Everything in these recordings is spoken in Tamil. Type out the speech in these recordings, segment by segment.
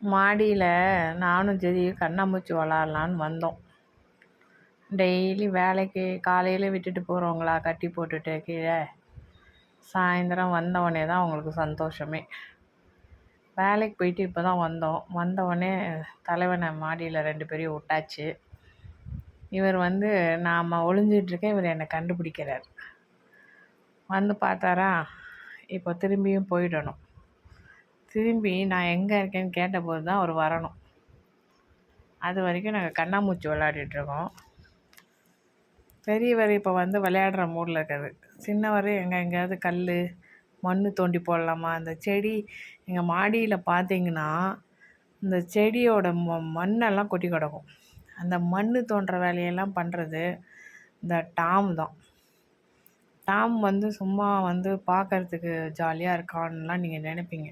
மாடியில் நானும் சரி கண்ணாமூச்சி விளாட்லான்னு வந்தோம். டெய்லி வேலைக்கு காலையில் விட்டுட்டு போகிறவங்களா கட்டி போட்டுட்டு கீழே. சாயந்தரம் வந்தவொடனே தான் அவங்களுக்கு சந்தோஷமே. வேலைக்கு போயிட்டு இப்போ தான் வந்தோம். வந்தவொடனே தலைவனை மாடியில் ரெண்டு பேரையும் விட்டாச்சு. இவர் வந்து நாம் ஒளிஞ்சிட்ருக்கேன் இவர் என்னை கண்டுபிடிக்கிறார். வந்து பார்த்தாரா இப்போ திரும்பியும் போயிடணும். திரும்பி நான் எங்கே இருக்கேன்னு கேட்டபோது தான் அவர் வரணும். அது வரைக்கும் நாங்கள் கண்ணாமூச்சி விளையாடிட்டுருக்கோம். பெரியவர் இப்போ வந்து விளையாடுற மூடில் இருக்காது. சின்னவர் எங்கே எங்கேயாவது கல் மண் தோண்டி போடலாமா? அந்த செடி எங்கள் மாடியில் பார்த்தீங்கன்னா இந்த செடியோட ம மண்ணெல்லாம் கொட்டி கிடக்கும். அந்த மண் தோன்ற வேலையெல்லாம் பண்ணுறது இந்த டாம் தான். டாம் வந்து சும்மா வந்து பார்க்கறதுக்கு ஜாலியாக இருக்கான்லாம் நீங்கள் நினைப்பீங்க.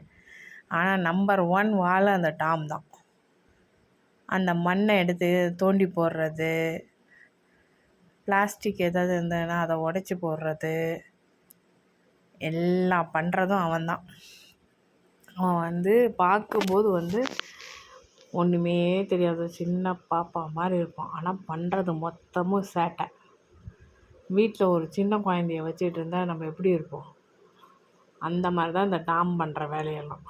ஆனால் நம்பர் ஒன் வாழை அந்த டாம் தான். அந்த மண்ணை எடுத்து தோண்டி போடுறது பிளாஸ்டிக் ஏதாவது இருந்ததுன்னா அதை உடச்சி போடுறது எல்லாம் பண்ணுறதும் அவன் தான். அவன் வந்து பார்க்கும்போது வந்து ஒன்றுமே தெரியாத சின்ன பாப்பா மாதிரி இருப்பான். ஆனால் பண்ணுறது மொத்தமும் சேட்டை. வீட்டில் ஒரு சின்ன குழந்தைய வச்சுட்டு இருந்தால் நம்ம எப்படி இருப்போம்? அந்த மாதிரி தான் இந்த டாம் பண்ணுற வேலையெல்லாம்.